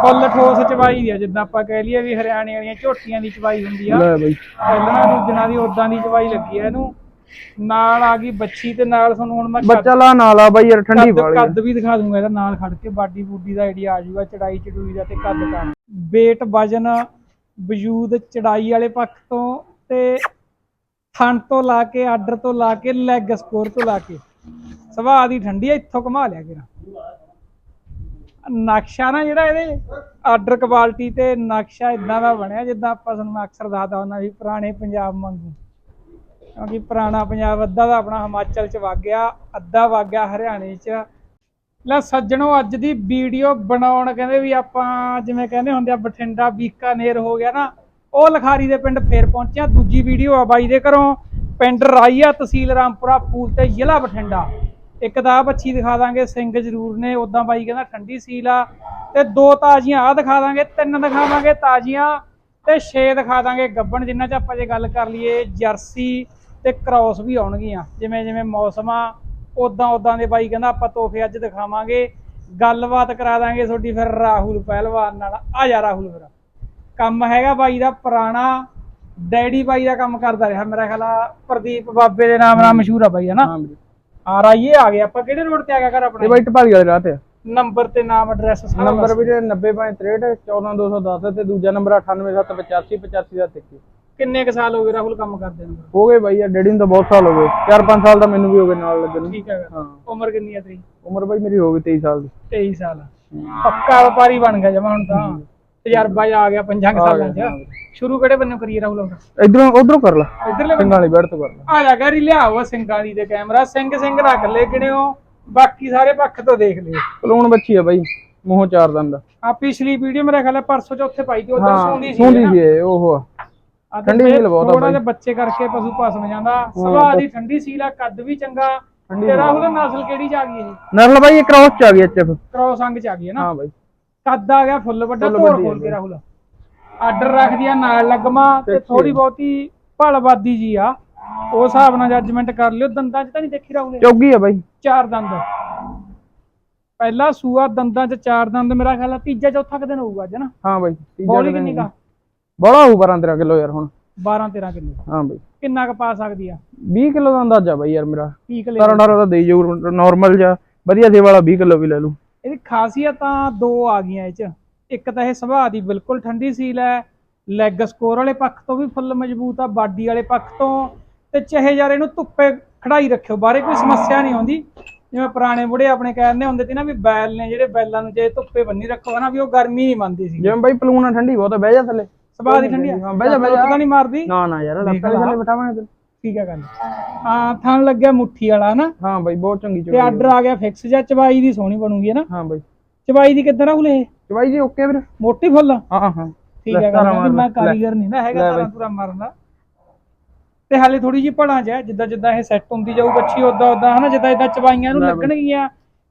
ਫੁੱਲ ਠੋਸ ਚਵਾਈ ਦੀ ਆ ਜਿੱਦਾਂ ਆਪਾਂ ਕਹਿ ਲਈਏ ਵੀ ਹਰਿਆਣੇ ਵਾਲੀਆਂ ਝੋਟੀਆਂ ਦੀ ਚਵਾਈ ਹੁੰਦੀ ਆ। ਲੈ ਬਈ। ਪਹਿਲਾਂ ਦੂਜਣਾ ਦੀ ਉਦਾਂ ਦੀ ਚਵਾਈ ਲੱਗੀ ਆ ਇਹਨੂੰ। ਨਾਲ ਆ ਗਈ ਬੱਚੀ ਤੇ ਨਾਲ ਤੁਹਾਨੂੰ ਹੁਣ ਮੈਂ ਬੱਚਾ ਲਾ ਨਾਲ ਆ ਬਾਈ ਯਾਰ ਠੰਡੀ ਵਾਲੀ ਕੱਦ ਵੀ ਦਿਖਾ ਦੂੰਗਾ ਇਹਦਾ ਨਾਲ ਖੜ ਕੇ ਬਾਡੀ ਬੂਡੀ ਦਾ ਆਈਡੀਆ ਆ ਜਾਊਗਾ ਚੜਾਈ ਚੜੂਈ ਦਾ ਤੇ ਕੱਦ ਦਾ। weight ਵਜਨ ਵਜੂਦ ਚੜਾਈ ਵਾਲੇ ਪੱਖ ਤੋਂ ਤੇ ਥਣ ਤੋਂ ਲਾ ਕੇ ਆਰਡਰ ਤੋਂ ਲਾ ਕੇ ਲੈਗ ਸਕੋਰ ਤੋਂ ਲਾ ਕੇ। ਸੁਭਾਅ ਦੀ ਠੰਡੀ ਇੱਥੋਂ ਘੁਮਾ ਲਿਆ ਕਿਰਾ। ਨਕਸ਼ਾ ਨਾ ਜਿਹੜਾ ਇਹਦੇ ਆਰਡਰ ਕੁਆਲਿਟੀ ਤੇ ਨਕਸ਼ਾ ਇਦਾਂ ਦਾ ਬਣਿਆ ਜਿੱਦਾਂ ਆਪਾਂ ਤੁਹਾਨੂੰ ਅਕਸਰ ਦੱਸਦਾ ਹੁੰਦਾ ਵੀ ਪੁਰਾਣੇ ਪੰਜਾਬ ਵਾਂਗੂ। ਕਿਉਂਕਿ ਪੁਰਾਣਾ ਪੰਜਾਬ ਅੱਧਾ ਦਾ ਆਪਣਾ ਹਿਮਾਚਲ ਚ ਵਗ ਗਿਆ, ਅੱਧਾ ਵਗ ਗਿਆ ਹਰਿਆਣੇ ਚ। ਲੈ ਸੱਜਣੋ, ਅੱਜ ਦੀ ਵੀਡੀਓ ਬਣਾਉਣ ਕਹਿੰਦੇ ਵੀ ਆਪਾਂ ਜਿਵੇਂ ਕਹਿੰਦੇ ਹੁੰਦੇ ਆ, ਬਠਿੰਡਾ, ਬੀਕਾਨੇਰ ਹੋ ਗਿਆ ਨਾ, ਉਹ ਲਖਾਰੀ ਦੇ ਪਿੰਡ ਫੇਰ ਪਹੁੰਚਿਆ। ਦੂਜੀ ਵੀਡੀਓ ਆ ਬਾਈ ਦੇ ਘਰੋਂ, ਪਿੰਡ ਰਾਈਆ ਤਹਿਸੀਲ ਰਾਮਪੁਰਾ ਫੂਲ ਤੇ ਜ਼ਿਲ੍ਹਾ ਬਠਿੰਡਾ। ਇੱਕ ਤਾਂ ਆਹ ਬੱਚੀ ਦਿਖਾ ਦਾਂਗੇ, ਸਿੰਘ ਜ਼ਰੂਰ ਨੇ ਉਦਾਂ ਬਾਈ ਕਹਿੰਦਾ ਠੰਡੀ ਸੀਲ ਆ। ਤੇ ਦੋ ਤਾਜ਼ੀਆਂ ਆ ਦਿਖਾ ਦਾਂਗੇ, ਤਿੰਨ ਦਿਖਾਵਾਂਗੇ ਤਾਜ਼ੀਆਂ, ਤੇ ਛੇ ਦਿਖਾ ਦਾਂਗੇ ਗੱਬਣ, ਜਿੰਨਾ ਚ ਆਪਾਂ ਜੇ ਗੱਲ ਕਰ ਲਈਏ ਜਰਸੀ ਤੇ ਕ੍ਰਾਸ ਵੀ ਆਉਣਗੀਆਂ। ਜਿਵੇਂ ਜਿਵੇਂ ਮੌਸਮ ਆ ਉਦਾਂ ਉਦਾਂ ਦੇ ਬਾਈ ਕਹਿੰਦਾ ਆਪਾਂ ਤੋਹਫੇ ਅੱਜ ਦਿਖਾਵਾਂਗੇ। ਗੱਲਬਾਤ ਕਰਾ ਦਾਂਗੇ ਤੁਹਾਡੀ ਫਿਰ ਰਾਹੁਲ ਪਹਿਲਵਾਨ ਨਾਲ। ਆ ਜਾ ਰਾਹੁਲ ਫਿਰ। ਕੰਮ ਹੈਗਾ ਬਾਈ ਦਾ ਪੁਰਾਣਾ, ਡੈਡੀ ਬਾਈ ਦਾ ਕੰਮ ਕਰਦਾ ਰਿਹਾ, ਮੇਰਾ ਖਿਆਲ ਆ ਪ੍ਰਦੀਪ ਬਾਬੇ ਦੇ ਨਾਮ ਨਾਲ ਮਸ਼ਹੂਰ ਆ ਬਾਈ ਹਨਾ ਹਾਂ ਵੀਰੇ ਆ ਗਏ ਆਪਾਂ ਕਿਹੜੇ ਰੋਡ ਤੇ ਆ ਗਿਆ ਘਰ ਇਹ ਆਪਣਾ ਬਾਈ ਟਪਾਲੀ ਵਾਲੇ ਰਾਹ ਤੇ ਆ। ਨੰਬਰ ਤੇ ਨਾਮ ਐਡਰੈਸ ਸਾਰਾ ਨੰਬਰ ਦੱਸ। ਵੀਰੇ 90563 14210 ਤੇ ਦੂਜਾ ਨੰਬਰ 98785 85 ਦਾ ਤਿੱਕੀ। ਕਿੰਨੇ ਕ ਸਾਲ ਹੋ ਗਏ ਰਾਹੁਲ ਕੰਮ ਕਰਦੇ ਨੂੰ? ਹੋ ਗਏ ਬਾਈ ਯਾਰ ਡੈਡੀ ਨੂੰ ਤਾਂ ਬਹੁਤ ਸਾਲ ਹੋ ਗਏ। 4-5 ਸਾਲ ਦਾ ਮੈਨੂੰ ਵੀ ਹੋ ਗਏ ਨਾਲ ਲੱਗਣ ਨੂੰ। ਠੀਕ ਹੈਗਾ ਹਾਂ। ਉਮਰ ਕਿੰਨੀ ਹੈ ਤੇਰੀ? ਉਮਰ ਬਾਈ ਮੇਰੀ ਹੋ ਗਈ 23 ਸਾਲ ਦੀ। 23 ਸਾਲ। ਪੱਕਾ ਵਪਾਰੀ ਬਣ ਗਿਆ ਜਮਾ ਹੁਣ ਤਾਂ। ਤਜਰਬਾ ਹੀ ਆ ਗਿਆ ਪੰਜਾਂ ਕੁ ਸਾਲਾਂ ਚ। ਸ਼ੁਰੂ ਕਿਹੜੇ ਬੰਨੋਂ ਕਰੀਏ ਰਾਹੁਲ ਹੁਣ ਇਧਰੋਂ ਉਧਰੋਂ ਕਰ ਲਾ। ਇਧਰਲੇ ਸਿੰਘ ਵਾਲੀ ਬੈਠ ਤੋਂ ਕਰ ਲਾ। ਆ ਜਾ ਗਰੀ ਲਿਆਓ ਸਿੰਘਾਲੀ ਦੇ ਕੈਮਰਾ। ਸਿੰਘ ਸਿੰਘ ਰੱਖ ਲੈ ਗਿਣਿਓ ਬਾਕੀ ਸਾਰੇ ਪੱਖ ਤੋਂ ਦੇਖ ਲਿਓ ਕਲੂਣ ਬੱਚੀ ਆ ਬਾਈ ਮੂੰਹੋਂ ਚਾਰ ਦੰਦ। ਆ ਪਿਛਲੀ ਵੀਡੀਓ ਮੇਰਾ ਖਿਆਲ ਹੈ ਪਰਸੋਂ ਚੌਥੇ ਪਾਈ ਤੀ ਉਧਰ ਹਾਂ ਸੌਂਦੀ ਸੀ ਸੁਣਦੀ ਸੀ ਇਹ, ਉਹ ਆ। ਤੇ ਠੰਡੀ ਸੀਲ ਬਹੁਤ ਆ ਬਾਈ। ਜਿਹਾ ਬੱਚੇ ਕਰਕੇ ਪਸ਼ੂ ਭਸਮ ਜਾਂਦਾ। ਸੁਭਾਅ ਦੀ ਠੰਡੀ ਸੀਲ ਆ ਕੱਦ ਵੀ ਚੰਗਾ। ਤੇ ਰਾਹੁਲ ਨਸਲ ਕਿਹੜੀ ਚ ਆ ਗਈ ਇਹ? ਨਰਲ ਬਾਈ ਇਹ ਕ੍ਰਾਸ ਚ ਆ ਗਈ ਐਚਐਫ ਕ੍ਰੋਸ ਅੰਗ ਚ ਆ ਗਈ ਹੈ ਨਾ? ਹਾਂ ਬਾਈ। ਕੱਦ ਆ ਗਿਆ ਫੁੱਲ ਵੱਡਾ ਧੋਰ ਖੋਲ ਕੇ ਰਾਹੁਲ ਆਰਡਰ ਰੱਖਦੀ ਆ ਨਾਲ ਲੱਗਮਾ ਤੇ। ਥੋੜੀ ਬਹੁਤੀ ਭਲਵਾਦੀ ਜੀ ਆ। ਉਸ ਹਿਸਾਬ ਨਾਲ ਜੱਜਮੈਂਟ ਕਰ ਲਿਓ। ਦੰਦਾਂ 'ਚ ਤਾਂ ਨਹੀਂ ਦੇਖੀ ਰਾਹੁਲ? ਚੌਗੀ ਆ ਬਾਈ। ਚਾਰ ਦੰਦ। ਪਹਿਲਾ ਸੂਆ ਦੰਦਾਂ 'ਚ ਚਾਰ ਦੰਦ ਮੇਰਾ ਖਿਆਲ ਆ ਤੀਜਾ ਚੌਥਾ ਕੁ ਦਿਨ ਹੋਊਗਾ ਅੱਜ ਨਾ? ਹਾਂ ਬਾਈ ਤੀਜਾ ਕਿੰਨੀ ਕਾ ਬੜਾ ਹੋਊ 12 13 ਕਿਲੋ ਯਾਰ ਹੁਣ। 12 13 ਕਿਲੋ। ਹਾਂ ਬਾਈ। ਕਿੰਨਾ ਕ ਪਾ ਸਕਦੀ ਆ? 20 ਕਿਲੋ ਦਾ ਅੰਦਾਜ਼ਾ ਬਾਈ ਯਾਰ ਮੇਰਾ। ਪੀਕ ਲੈ 17 18 ਦਾ ਦੇਈ ਜਾਊ ਨਾਰਮਲ ਜਾਂ ਵਧੀਆ ਦੇ ਵਾਲਾ 20 ਕਿਲੋ ਵੀ ਲੈ ਲੂ ਇਹਦੀ ਖਾਸੀਅਤਾਂ ਦੋ ਆ ਗਈਆਂ ਇਹ 'ਚ। ਇੱਕ ਤਾਂ ਇਹ ਸੁਭਾਅ ਦੀ ਬਿਲਕੁਲ ਠੰਡੀ ਸੀਲ ਹੈ। ਲੈਗ ਸਕੋਰ ਵਾਲੇ ਪੱਖ ਤੋਂ ਵੀ ਫੁੱਲ ਮਜ਼ਬੂਤ ਆ ਬਾਡੀ ਵਾਲੇ ਪੱਖ ਤੋਂ। ਤੇ ਚਾਹੇ ਯਾਰ ਇਹਨੂੰ ਧੁੱਪੇ ਖੜਾਈ ਰੱਖਿਓ ਬਾਹਰੇ ਕੋਈ ਸਮੱਸਿਆ ਨਹੀਂ ਆਉਂਦੀ। ਜਿਵੇਂ ਪੁਰਾਣੇ ਬੁੜੇ ਆਪਣੇ ਕਹਿੰਦੇ ਹੁੰਦੇ ਸੀ ਨਾ ਵੀ ਬੈਲ ਨੇ ਜਿਹੜੇ ਬੈਲਾਂ ਨੂੰ ਜੇ ਧੁੱਪੇ ਬੰਨੀ ਰੱਖੋ ਨਾ ਵੀ ਉਹ ਗਰਮੀ ਨਹੀਂ ਮੰਨਦੀ ਸੀ। ਜਿਵੇਂ ਬਾਈ ਪਲੂਣਾ ਠੰਡੀ ਬਹੁਤ ਆ ਬਹਿ ਜਾ ਥੱਲੇ। ਸੁਭਾਅ ਦੀ ਠੰਡੀ ਆ। ਹਾਂ, ਬਹਿ ਜਾ, ਬਹਿ ਜਾ। ਤਾਂ ਨਹੀਂ ਮਾਰਦੀ। ਨਾ ਨਾ ਯਾਰ ਲੱਤਾਂ ਦੇ। ਥੱਲੇ ਬਿਠਾਵਾਂਗੇ ਤੈਨੂੰ। ਠੀਕ ਹੈ ਗੱਲ ਹਾਂ ਥਣ ਲੱਗਿਆ ਮੁੱਠੀ ਵਾਲਾ ਨਾ ਹਾਂ ਬਾਈ ਬਹੁਤ ਚੰਗੀ ਤੇ ਚੋਈ ਆਰਡਰ ਆ ਗਿਆ ਫਿਕਸ ਜਾਂ ਚਵਾਈ ਦੀ ਸੋਹਣੀ ਬਣੂਗੀ ਨਾ ਹਾਂ ਬਾਈ। ਚਵਾਈ ਦੀ ਕਿੱਦਾਂ ਰਹੂਲੇ ਇਹ? ਚਵਾਈ ਜੀ ਓਕੇ ਵੀਰ ਮੋਟੀ ਫੁੱਲ? ਹਾਂ ਹਾਂ ਠੀਕ ਲੈ, ਹੈ ਗੱਲ ਹੈ ਲੈ, ਮੈਂ ਕਾਰੀਗਰ ਨਹੀਂ ਨਾ ਹੈਗਾ ਲੈ ਬਈ। ਪੂਰਾ ਮਾਰਨਾ ਤੇ ਹਾਲੇ ਥੋੜੀ ਪੜਾਂ ਚ ਹੈ ਜਿੱਦਾਂ ਜਿੱਦਾਂ ਇਹ ਸੈੱਟ ਹੁੰਦੀ ਜਾਊ ਬੱਚੀ ਉਦਾਂ ਉਦਾਂ ਹਨਾ? ਜਿੱਦਾਂ ਇਦਾਂ ਚਵਾਈਆਂ ਨੂੰ ਲੈ। ਲੱਗਣਗੀਆਂ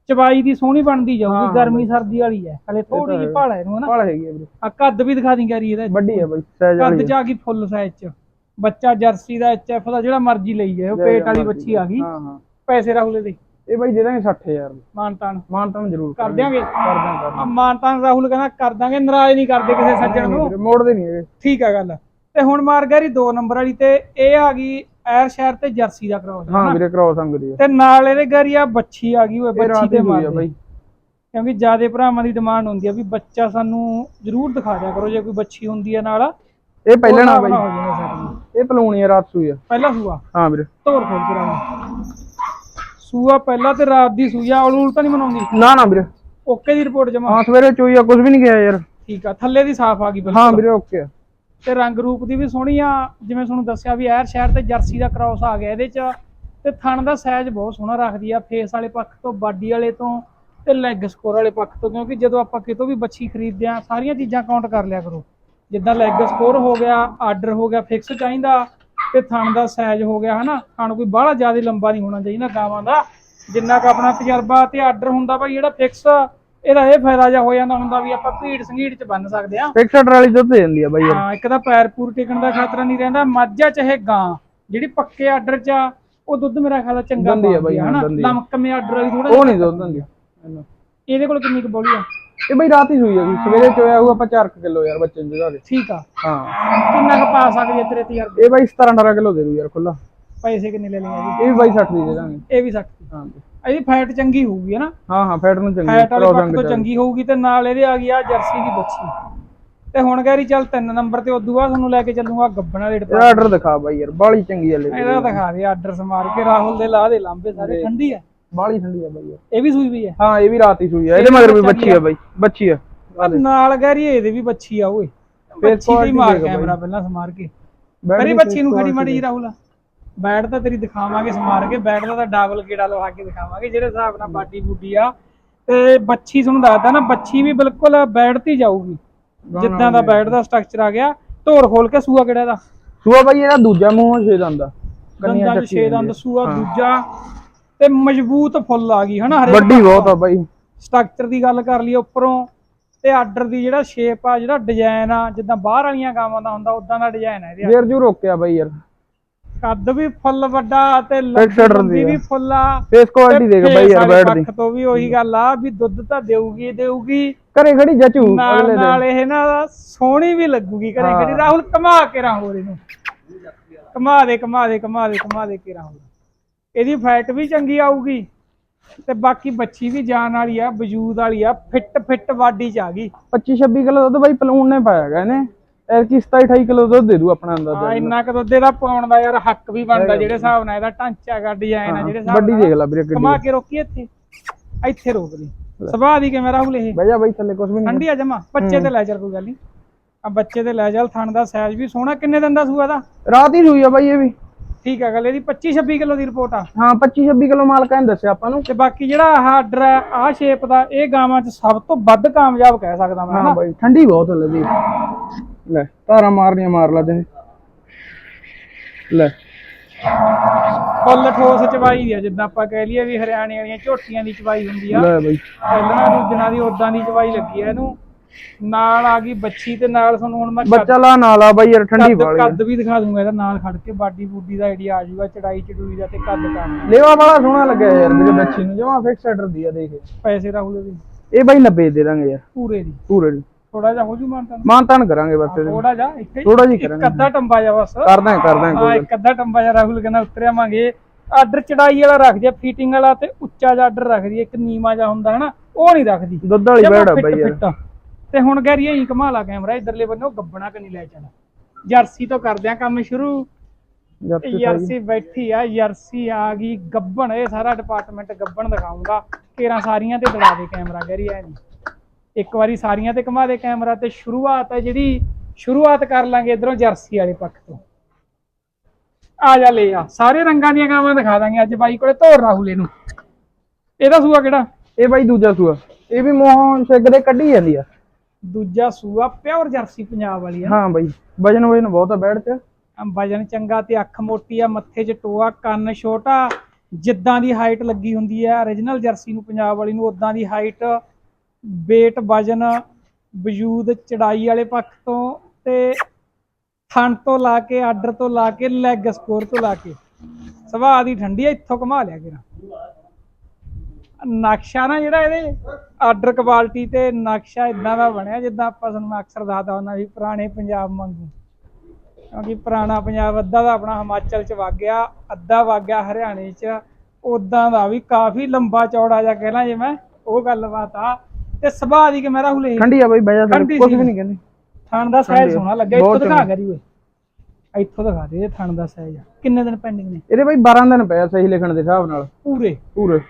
ਚਵਾਈ ਦੀ ਸੋਹਣੀ ਬਣਦੀ ਹਾਂ, ਜਾਊਗੀ ਹਾਂ ਗਰਮੀ ਸਰਦੀ ਵਾਲੀ ਹੈ। ਹਲੇ ਥੋੜੀ ਜਿਹੀ ਹੈ। ਇਹਨੂੰ ਹਨਾ? ਪਾਲ ਹੈਗੀ ਆ ਵੀਰੇ। ਆ ਕੱਦ ਵੀ ਦਿਖਾ ਦੀ ਗੈਰੀ ਇਹਦਾ ਵੱਡੀ ਆ ਬਾਈ ਸਾਈਜ਼ ਕੱਦ ਵਾਲੀ ਚ ਆ ਗਈ ਫੁੱਲ ਸਾਈਜ਼ ਚ। ਬੱਚਾ ਜਰਸੀ ਦਾ ਐਚਐਫ ਦਾ ਜਿਹੜਾ ਮਰਜ਼ੀ ਲਈ ਜਾਏ ਉਹ ਪੇਟ ਵਾਲੀ ਬੱਚੀ ਆ ਗਈ। ਹਾਂ ਹਾਂ। ਪੈਸੇ ਰਾਹੁਲ ਦੇ ਇਹ ਬਾਈ ਦੇ ਦਾਂਗੇ 60000 ਦੇ ਮਾਨਤਾਨ ਮਾਨ ਤਾਂ ਜ਼ਰੂਰ ਕਰ ਦਿਆਂਗੇ। ਕਰ ਦਾਂਗੇ ਮਾਨਤਾਨ ਰਾਹੁਲ ਕਹਿੰਦਾ ਕਰ ਦਾਂਗੇ ਨਾਰਾਜ਼ ਨਹੀਂ ਕਰਦੇ ਕਿਸੇ ਸੱਜਣ ਨੂੰ। ਮੋੜਦੇ ਨਹੀਂ ਹੈਗੇ। ਠੀਕ ਆ ਗੱਲ। ਤੇ ਹੁਣ ਮਾਰ ਗੈਰੀ 2 ਨੰਬਰ ਵਾਲੀ ਤੇ ਇਹ ਆ ਗਈ ਐਰ ਸ਼ਹਿਰ ਤੇ ਜਰਸੀ ਦਾ ਕਰਾਉ ਹਾਂ ਵੀਰੇ ਕ੍ਰੋਸ ਅੰਗ ਦੀ ਆ। ਤੇ ਨਾਲ ਇਹਦੇ ਗੈਰੀ ਆ ਬੱਚੀ ਆ ਗਈ ਉਹ ਬੱਚੀ ਤੇ ਮਾਰ ਬਾਈ। ਕਿਉਂਕਿ ਜਿਆਦੇ ਭਰਾਵਾਂ ਦੀ ਡਿਮਾਂਡ ਹੁੰਦੀ ਆ ਵੀ ਬੱਚਾ ਸਾਨੂੰ ਜ਼ਰੂਰ ਦਿਖਾ ਦਿਆ ਕਰੋ ਜੇ ਕੋਈ ਬੱਚੀ ਹੁੰਦੀ ਆ ਨਾਲ। ਇਹ ਪਹਿਲਾਂ ਨਾ ਬਾਈ। ਹੋ ਜਾਣਾ ਸਾਡਾ। ਇਹ ਪਲੂਣੀ ਆ ਰਾਤ ਸੂਈ ਆ। ਪਹਿਲਾ ਸੂਆ? ਹਾਂ ਵੀਰੇ। ਧੋਰ ਖੋਲ ਕੇ ਸੂਆ ਪਹਿਲਾ ਤੇ ਰਾਤ ਦੀ ਸੂਈ ਆ ਉਲੂਲ ਤਾਂ ਨਹੀਂ ਮਨਾਉਂਦੀ ਨਾ ਨਾ ਵੀਰੇ। ਓਕੇ ਦੀ ਰਿਪੋਰਟ ਜਮਾ। ਹਾਂ ਸਵੇਰੇ ਚੋਈ ਆ ਕੁਝ ਵੀ ਨਹੀਂ ਗਿਆ ਯਾਰ। ਠੀਕ ਆ ਥੱਲੇ ਦੀ ਸਾਫ਼ ਆ ਗਈ ਬਿਲਕੁਲ। ਹਾਂ ਵੀਰੇ ਓਕੇ ਆ। ਤੇ ਰੰਗ ਰੂਪ ਦੀ ਵੀ ਸੋਹਣੀ ਆ ਜਿਵੇਂ ਤੁਹਾਨੂੰ ਦੱਸਿਆ ਵੀ ਐਰ ਸ਼ਹਿਰ ਤੇ ਜਰਸੀ ਦਾ ਕ੍ਰਾਸ ਆ ਗਿਆ ਇਹਦੇ ਚ। ਤੇ ਥਣ ਦਾ ਸਾਈਜ਼ ਬਹੁਤ ਸੋਹਣਾ ਰੱਖਦੀ ਆ ਫੇਸ ਵਾਲੇ ਪੱਖ ਤੋਂ ਬਾਡੀ ਵਾਲੇ ਤੋਂ ਤੇ ਲੈਗ ਸਕੋਰ ਵਾਲੇ ਪੱਖ ਤੋਂ ਕਿਉਂਕਿ ਜਦੋਂ ਆਪਾਂ ਕਿਤੋਂ ਵੀ ਬੱਚੀ ਖਰੀਦਦੇ ਆ ਸਾਰੀਆਂ ਚੀਜ਼ਾਂ ਕਾਊਂਟ ਕਰ ਲਿਆ ਕਰੋ। ਜਿੱਦਾਂ ਲੈਗ ਸਕੋਰ ਹੋ ਗਿਆ ਆਰਡਰ ਹੋ ਗਿਆ ਫਿਕਸ ਚਾਹੀਦਾ ਤੇ ਥਣ ਦਾ ਸਾਈਜ਼ ਹੋ ਗਿਆ ਹਨਾ? ਥਣ ਕੋਈ ਬਾਹਲਾ ਜ਼ਿਆਦਾ ਲੰਬਾ ਨਹੀਂ ਹੋਣਾ ਚਾਹੀਦਾ ਗਾਵਾਂ ਦਾ। ਜਿੰਨਾ ਕੁ ਆਪਣਾ ਤਜਰਬਾ ਤੇ ਆਰਡਰ ਹੁੰਦਾ ਭਾਈ ਜਿਹੜਾ ਫਿਕਸ ਇਹਦਾ ਇਹ ਫਾਇਦਾ ਜਿਹਾ ਹੋ ਜਾਂਦਾ ਹੁੰਦਾ ਵੀ ਆਪਾਂ ਭੀੜ ਸੰਗੀੜ ਚ ਬੰਨ ਸਕਦੇ ਆ ਫਿਕਸਡ ਵਾਲੀ ਦੁੱਧ ਦੇ ਦਿੰਦੀ ਆ ਬਾਈ ਹਾਂ ਇੱਕ ਤਾਂ ਪੈਰ ਪੂਰ ਟਿਕਣ ਦਾ ਖਤਰਾ ਨਹੀਂ ਰਹਿੰਦਾ ਮੱਝ ਚਾਹੇ ਗਾਂ ਜਿਹੜੀ ਪੱਕੇ ਆਰਡਰ 'ਚ ਆ ਉਹ ਦੁੱਧ ਮੇਰਾ ਖਿਆਲ ਚੰਗਾ ਦਿੰਦੀ ਆ ਬਾਈ, ਹਨਾ। ਲਮਕਮੇ ਆਰਡਰ ਵਾਲੀ ਥੋੜਾ ਉਹ ਨਹੀਂ ਦੁੱਧ ਦਿੰਦੀ। ਇਹਦੇ ਕੋਲ ਕਿੰਨੀ ਕੁ ਬੋਲੀ ਆ? ਇਹ ਬਾਈ ਰਾਤ ਹੀ ਸੂਈ ਆ ਜੀ ਸਵੇਰੇ ਚੋਇਆ ਹੋਊ ਆਪਾਂ 4 ਕਿਲੋ ਯਾਰ ਬੱਚੇ ਨੂੰ ਜਗਾ ਦੇ ਠੀਕ ਆ। ਹਾਂ। ਕਿੰਨਾ ਕੁ ਪਾ ਸਕਦੇ ਤੇਰੇ ਤੀਰ ਇਹ ਬਾਈ 17 18 ਕਿਲੋ ਦੇ ਦੂ ਯਾਰ ਖੁੱਲਾ ਪੈਸੇ ਕਿੰਨੇ ਲੈ ਲਈਆਂ ਜੀ? ਇਹ ਵੀ ਬਾਈ 60 ਦੀ ਦੇ ਦਾਂਗੇ। ਇਹ ਵੀ 60 ਹਾਂ। ਇਹਦੀ ਫੈਟ ਚੰਗੀ ਹੋਊਗੀ ਹੈ ਨਾ? ਹਾਂ ਹਾਂ ਫੈਟ ਨੂੰ ਚੰਗੀ ਫੈਟ ਵਾਲੇ ਪੱਖ ਤੋਂ। ਚੰਗੀ ਹੋਊਗੀ ਤੇ ਨਾਲ ਇਹਦੇ ਆ ਗਈ ਆ ਜਰਸੀ ਦੀ ਬੱਚੀ। ਤੇ ਹੁਣ ਗੈਰੀ ਚੱਲ ਤਿੰਨ ਨੰਬਰ ਤੇ ਉਦੋਂ ਬਾਅਦ ਤੁਹਾਨੂੰ ਲੈ ਕੇ ਚੱਲੂਗਾ ਗੱਬਣ ਵਾਲੇ ਇਹਦਾ ਆਰਡਰ ਦਿਖਾ ਬਾਈ ਯਾਰ ਬਾਲੀ ਚੰਗੀ ਆ ਲੈ ਇਹਦਾ ਦਿਖਾ ਦੇ ਆਰਡਰ ਸਮਾਰ ਕੇ ਰਾਹੁਲ ਦੇ ਲਾ ਦੇ ਲਾਂਬੇ ਸਾਰੇ ਠੰਡੀ ਆ। ਬਾਲੀ ਠੰਡੀ ਆ ਬਾਈ ਇਹ। ਵੀ ਸੂਈ ਵੀ ਆ? ਹਾਂ ਇਹ ਵੀ ਰਾਤ ਹੀ ਸੂਈ ਆ। ਇਹਦੇ ਮਗਰ ਵੀ ਬੱਚੀ ਆ। ਬਾਈ ਬੱਚੀ ਆ। ਨਾਲ ਗੈਰੀ ਇਹਦੇ ਵੀ ਬੱਚੀ ਆ ਓਏ। ਬੱਚੀ ਦੀ ਮਾਰ। ਕੈਮਰਾ ਪਹਿਲਾਂ ਸਮਾਰ ਕੇ। ਦੀ ਬੱਚੀ ਨੂੰ ਖੜੀ ਮੜੀ ਰਾਹੁਲ। ਬੈਟ ਤਾਂ ਤੇਰੀ ਦਿਖਾਵਾਂਗੇ ਸਮਾਰ ਕੇ। ਬੈਟ ਦਾ ਤਾਂ ਡਬਲ ਗੇੜਾ ਲਵਾ ਕੇ ਦਿਖਾਵਾਂਗੇ ਜਿਹੜੇ ਹਿਸਾਬ ਨਾਲ ਬਾਡੀ ਬੂਡੀ ਆ। ਤੇ ਬੱਚੀ ਤੁਹਾਨੂੰ ਦੱਸਦਾ ਨਾ ਬੱਚੀ ਵੀ ਬਿਲਕੁਲ ਬੈਠ ਤੇ ਹੀ ਜਾਊਗੀ। ਜਿੱਦਾਂ ਦਾ ਬੈਟ ਦਾ ਸਟਰਕਚਰ ਆ ਗਿਆ ਢੋਰ ਖੋਲ ਕੇ ਸੂਆ ਕਿਹੜਾ ਦਾ ਸੂਆ ਬਾਈ ਇਹਦਾ ਦੂਜਾ ਮੂੰਹ ਛੇ ਦੰਦਾ ਦੰਦਾਂ 'ਚ ਛੇ ਦੰਦ ਸੂਆ ਦੂਜਾ। ਤੇ ਮਜ਼ਬੂਤ ਫੁੱਲ ਆ ਗਈ ਹਨਾ ਹਰੇ ਵੱਡੀ ਬਹੁਤ ਆ ਬਾਈ। ਸਟਰਕਚਰ ਦੀ ਗੱਲ ਕਰ ਲਈ ਉੱਪਰੋਂ ਤੇ ਆਰਡਰ ਦੀ ਜਿਹੜਾ ਸ਼ੇਪ ਆ ਜਿਹੜਾ ਡਿਜ਼ਾਈਨ ਆ ਜਿੱਦਾਂ ਬਾਹਰ ਵਾਲੀਆਂ ਗਾਵਾਂ ਦਾ ਹੁੰਦਾ ਉਦਾਂ ਦਾ ਡਿਜ਼ਾਈਨ ਹੈ ਇਹਦੇ ਜੇਰ ਜੂ ਰੋਕਿਆ ਬਾਈ ਯਾਰ। ਕੱਦ ਵੀ ਫੁੱਲ ਵੱਡਾ ਤੇ ਲੰਬੀ ਵੀ ਆ। ਫੁੱਲ ਆ। ਫੇਸ ਕੁਆਲਿਟੀ ਦੇਖ ਬਾਈ ਯਾਰ ਬੈਠ ਦੀ। ਤੋਂ ਵੀ ਉਹੀ ਗੱਲ ਆ ਵੀ ਦੁੱਧ ਤਾਂ ਦੇਊਗੀ ਦੇਊਗੀ। ਘਰੇ ਖੜੀ ਜਚੂ ਨਾਲ ਅਗਲੇ ਨਾਲ ਇਹ ਨਾ ਸੋਹਣੀ ਵੀ ਲੱਗੂਗੀ ਘਰੇ। ਖੜੀ। ਰਾਹੁਲ ਕਮਾ ਕੇ ਰਾਹੁਲ ਇਹਨੂੰ। ਕਮਾ ਦੇ ਕਮਾ ਦੇ ਕਮਾ ਦੇ ਕਮਾ ਦੇ ਕੇ ਰਾਹੁਲ। ਇਹਦੀ ਫੈਟ ਵੀ ਚੰਗੀ ਆਊਗੀ ਤੇ ਬਾਕੀ ਬੱਚੀ ਵੀ ਜਾਨ ਵਾਲੀ ਆ ਵਜੂਦ ਵਾਲੀ ਆ ਫਿੱਟ ਫਿੱਟ ਬਾਡੀ ਚ ਆ ਗਈ। 25 26 ਕਿਲੋ ਦੁੱਧ ਬਾਈ ਪਲੂਣ ਨੇ ਪਾਇਆ ਹੈਗਾ ਇਹਨੇ। ਐਰਕੀ 27 28 ਕਿਲੋ ਦੁੱਧ ਦੇ ਦੂ ਆਪਣਾ ਅੰਦਾਜ਼ਾ ਹਾਂ ਇੰਨਾ ਕੁ ਦੁੱਧ ਇਹਦਾ ਪਾਉਣ ਦਾ ਯਾਰ ਹੱਕ ਵੀ ਬਣਦਾ ਜਿਹੜੇ ਹਿਸਾਬ ਨਾਲ ਇਹਦਾ ਢਾਂਚਾ ਹੈਗਾ ਡਿਜ਼ਾਈਨ ਆ ਜਿਹੜੇ ਹਿਸਾਬ ਵੱਡੀ ਦੇਖ ਲੈ ਵੀਰੇ ਕਮਾ ਕਿੱਡੀ ਕੇ ਰੋਕੀ ਇੱਥੇ। ਇੱਥੇ ਰੋਕ ਲਈ। ਸੁਭਾਅ ਦੀ ਕਿਵੇਂ ਰਾਹੁਲ ਇਹ? ਜਾ ਬਾਈ ਥੱਲੇ ਕੁਝ ਵੀ ਨਹੀਂ। ਠੰਡੀ ਆ ਜਮਾ। ਬੱਚੇ ਤੇ ਲੈ ਚੱਲ ਕੋਈ ਗੱਲ ਨਹੀਂ। ਆ ਬੱਚੇ ਤੇ ਲੈ ਚੱਲ ਥਣ ਦਾ ਸਾਈਜ਼ ਵੀ ਸੋਹਣਾ। ਕਿੰਨੇ ਦਿਨ ਦਾ ਸੂਆ ਦਾ ਰਾਤ ਹੀ ਸੂਈ ਆ ਬਾਈ ਇਹ ਵੀ। ਠੀਕ ਆ ਗੱਲ ਇਹਦੀ 25 26 ਕਿਲੋ ਦੀ ਰਿਪੋਰਟ ਆ। ਹਾਂ 25 26 ਕਿਲੋ ਮਾਲ ਕਹਿੰਦੇ ਦੱਸਿਆ ਆਪਾਂ ਨੂੰ। ਤੇ ਬਾਕੀ ਜਿਹੜਾ ਆਹ ਆਰਡਰ ਹੈ ਆਹ ਸ਼ੇਪ ਦਾ ਇਹ ਗਾਵਾਂ 'ਚ ਸਭ ਤੋਂ ਵੱਧ ਕਾਮਯਾਬ ਕਹਿ ਸਕਦਾ ਮੈਂ ਹਾਂ ਬਾਈ ਠੰਡੀ ਬਹੁਤ ਲੱਗੀ ਲੈ ਧਾਰਾਂ ਮਾਰਨੀਆਂ ਮਾਰ ਲਾ ਤੇ ਲੈ। ਫੁੱਲ ਠੋਸ ਚਵਾਈ ਦੀ ਆ ਜਿੱਦਾਂ ਆਪਾਂ ਕਹਿ ਲਈਏ ਵੀ ਹਰਿਆਣੇ ਵਾਲੀਆਂ ਝੋਟੀਆਂ ਦੀ ਚਵਾਈ ਹੁੰਦੀ ਆ। ਲੈ ਬਾਈ। ਪਹਿਲਾਂ ਦੂਜਣਾ ਦੀ ਉਦਾਂ ਦੀ ਚਵਾਈ ਲੱਗੀ ਆ ਇਹਨੂੰ। ਨਾਲ ਆ ਗਈ ਬੱਚੀ ਤੇ ਨਾਲ ਤੁਹਾਨੂੰ ਹੁਣ ਮੈਂ ਕੱਦ- ਬੱਚਾ ਲਾ ਨਾਲ ਆ ਬਾਈ ਯਾਰ ਠੰਡੀ ਕੱਦ ਵਾਲੀ ਕੱਦ ਵੀ ਦਿਖਾ ਦੂੰਗਾ ਇਹਦਾ ਨਾਲ ਖੜ ਕੇ ਬਾਡੀ ਬੂਡੀ ਦਾ ਆਈਡੀਆ ਆ ਜਾਊਗਾ ਚੜਾਈ ਚੜੂਈ ਦਾ ਤੇ ਕੱਦ ਕੰਮ ਲੇਵਾ ਬੜਾ ਸੋਹਣਾ ਲੱਗਿਆ ਯਾਰ ਮੇਰੇ ਬੱਚੀ ਨੂੰ ਜਮਾ ਫਿਕਸ ਆਰਡਰ ਦੀ ਆ ਦੇਖ। ਪੈਸੇ ਰਾਹੁਲ ਦੀ। ਇਹ ਬਾਈ 90 ਦੇ ਦਾਂਗੇ ਯਾਰ। ਪੂਰੇ ਦੀ। ਪੂਰੇ ਦੀ। ਥੋੜਾ ਜਿਹਾ ਹੋ ਜੂ ਮਾਨ ਤਾਂ ਮਾਨ ਤਾਨ ਕਰਾਂਗੇ ਬਸ ਥੋੜਾ ਜਿਹਾ ਇੱਥੇ ਥੋੜਾ ਜਿਹਾ ਇੱਕ ਕਰਾਂਗੇ। ਅੱਧਾ ਟੰਬਾ ਜਾ ਬਸ। ਕਰਦਾ ਕਰਦਾ ਹਾਂ ਕੋਈ ਇੱਕ ਅੱਧਾ ਟੰਬਾ ਜਿਹਾ ਰਾਹੁਲ ਕਹਿੰਦਾ ਉਤਰਿਆਵਾਂਗੇ ਆਰਡਰ ਚੜਾਈ ਵਾਲਾ ਰੱਖ ਜੇ ਫਿਟਿੰਗ ਵਾਲਾ ਤੇ ਉੱਚਾ ਜਿਹਾ ਆਰਡਰ ਰੱਖਦੀ ਇੱਕ ਨੀਵਾ ਜਿਹਾ ਹੁੰਦਾ ਹਨਾ ਉਹ ਨਹੀਂ ਰੱਖਦੀ। ਦੁੱਧ ਵਾਲੀ ਬੈੜ ਆ ਬਾਈ ਯਾਰ। ਤੇ ਹੁਣ ਗੈਰੀ ਇਹੀ ਕਮਾ ਲਾ ਕੈਮਰਾ ਇਧਰਲੇ ਬੰਨੋਂ ਗੱਬਣਾ ਕਿ ਨਹੀਂ ਲੈ ਚੱਲ ਜਰਸੀ ਤੋਂ ਕਰਦੇ ਆ ਕੰਮ ਸ਼ੁਰੂ। ਜਰਸੀ ਬੈਠੀ ਆ ਜਰਸੀ ਆ ਗਈ ਗੱਬਣ ਇਹ ਸਾਰਾ ਡਿਪਾਰਟਮੈਂਟ ਗੱਬਣ ਦਿਖਾਉਂਗਾ ਕੇਰਾਂ ਸਾਰੀਆਂ ਤੇ ਦੜਾ ਦੇ ਕੈਮਰਾ ਗੈਰੀ ਐ ਨਹੀਂ ਇੱਕ ਵਾਰੀ ਸਾਰੀਆਂ ਤੇ ਘੁਮਾ ਦੇ ਕੈਮਰਾ ਤੇ ਸ਼ੁਰੂਆਤ ਹੈ ਜਿਹੜੀ ਸ਼ੁਰੂਆਤ ਕਰ ਲਾਂਗੇ ਇਧਰੋਂ ਜਰਸੀ ਵਾਲੇ ਪੱਖ ਤੋਂ। ਆ ਜਾ ਲੈ ਆ ਸਾਰੇ ਰੰਗਾਂ ਦੀਆਂ ਗਾਵਾਂ ਦਿਖਾ ਦਾਂਗੇ ਅੱਜ ਬਾਈ ਕੋਲੇ ਧੋਰ ਰਾਹੁਲ ਇਹਨੂੰ। ਇਹਦਾ ਸੂਆ ਕਿਹੜਾ? ਇਹ ਬਾਈ ਦੂਜਾ ਸੂਆ। ਇਹ ਵੀ ਮੋਹਨ ਸਿੱਗ ਦੇ ਕੱਢੀ ਜਾਂਦੀ ਆ। ਦੂਜਾ ਸੂਆ ਪਿਓਰ ਜਰਸੀ ਪੰਜਾਬ ਵਾਲੀ ਆ। ਹਾਂ ਬਾਈ ਵਜਨ ਵਜਨ ਬਹੁਤ ਆ ਬੈੜ ਅਮ ਵਜਨ ਚੰਗਾ ਤੇ ਅੱਖ ਮੋਟੀ ਆ ਮੱਥੇ 'ਚ ਟੋਆ ਕੰਨ ਛੋਟਾ ਜਿੱਦਾਂ ਦੀ ਹਾਈਟ ਲੱਗੀ ਹੁੰਦੀ ਹੈ origignal ਜਰਸੀ ਨੂੰ ਪੰਜਾਬ ਵਾਲੀ ਨੂੰ ਉਦਾਂ ਦੀ ਹਾਈਟ weight ਵਜਨ ਵਜੂਦ ਚੜਾਈ ਵਾਲੇ ਪੱਖ ਤੋਂ ਤੇ ਥਣ ਤੋਂ ਲਾ ਕੇ ਆਰਡਰ ਤੋਂ ਲਾ ਕੇ ਲੈਗ ਸਕੋਰ ਤੋਂ ਲਾ ਕੇ। ਸੁਭਾਅ ਦੀ ਠੰਡੀ ਆ ਇੱਥੋਂ ਘੁਮਾ ਲਿਆ ਕਿਰਾ। ਨਕਸ਼ਾ ਨਾ ਜਿਹੜਾ ਇਹਦੇ ਆਰਡਰ ਕੁਆਲਿਟੀ ਤੇ ਨਕਸ਼ਾ ਇਦਾਂ ਦਾ ਬਣਿਆ ਜਿੱਦਾਂ ਆਪਾਂ ਤੁਹਾਨੂੰ ਮੈਂ ਅਕਸਰ ਦੱਸਦਾ ਹੁੰਦਾ ਵੀ ਪੁਰਾਣੇ ਪੰਜਾਬ ਵਾਂਗੂ। ਕਿਉਂਕਿ ਪੁਰਾਣਾ ਪੰਜਾਬ ਅੱਧਾ ਦਾ ਆਪਣਾ ਹਿਮਾਚਲ ਚ ਵਗ ਗਿਆ ਅੱਧਾ ਵਗ ਗਿਆ ਹਰਿਆਣੇ ਚ ਉਦਾਂ ਦਾ ਵੀ ਕਾਫੀ ਲੰਬਾ ਚੌੜਾ ਜਿਹਾ ਕਹਿ ਲਾਂ ਜੇ ਮੈਂ ਉਹ ਗੱਲਬਾਤ ਆ। ਤੇ ਸੁਭਾਅ ਦੀ ਕਿ ਮੇਰਾ ਹੁਲੇ ਠੰਡੀ ਆ ਬਾਈ ਬਹਿ ਜਾ ਕੁਝ। ਵੀ ਨਹੀਂ ਕਹਿੰਦੀ। ਥਣ ਦਾ ਸਾਈਜ਼। ਸੋਹਣਾ ਲੱਗਿਆ ਇੱਥੋਂ ਦਿਖਾ। ਕਰੀ ਓਏ ਇੱਥੋਂ ਦਿਖਾ ਦੇ ਥਣ ਦਾ ਸਾਈਜ਼ ਕਿੰਨੇ ਦਿਨ ਪੈਂਡਿੰਗ ਨੇ? ਇਹਦੇ ਬਾਈ 12 ਦਿਨ ਪਿਆ ਸਹੀ ਲਿਖਣ ਦੇ ਹਿਸਾਬ ਨਾਲ। ਪੂਰੇ। ਪੂਰੇ।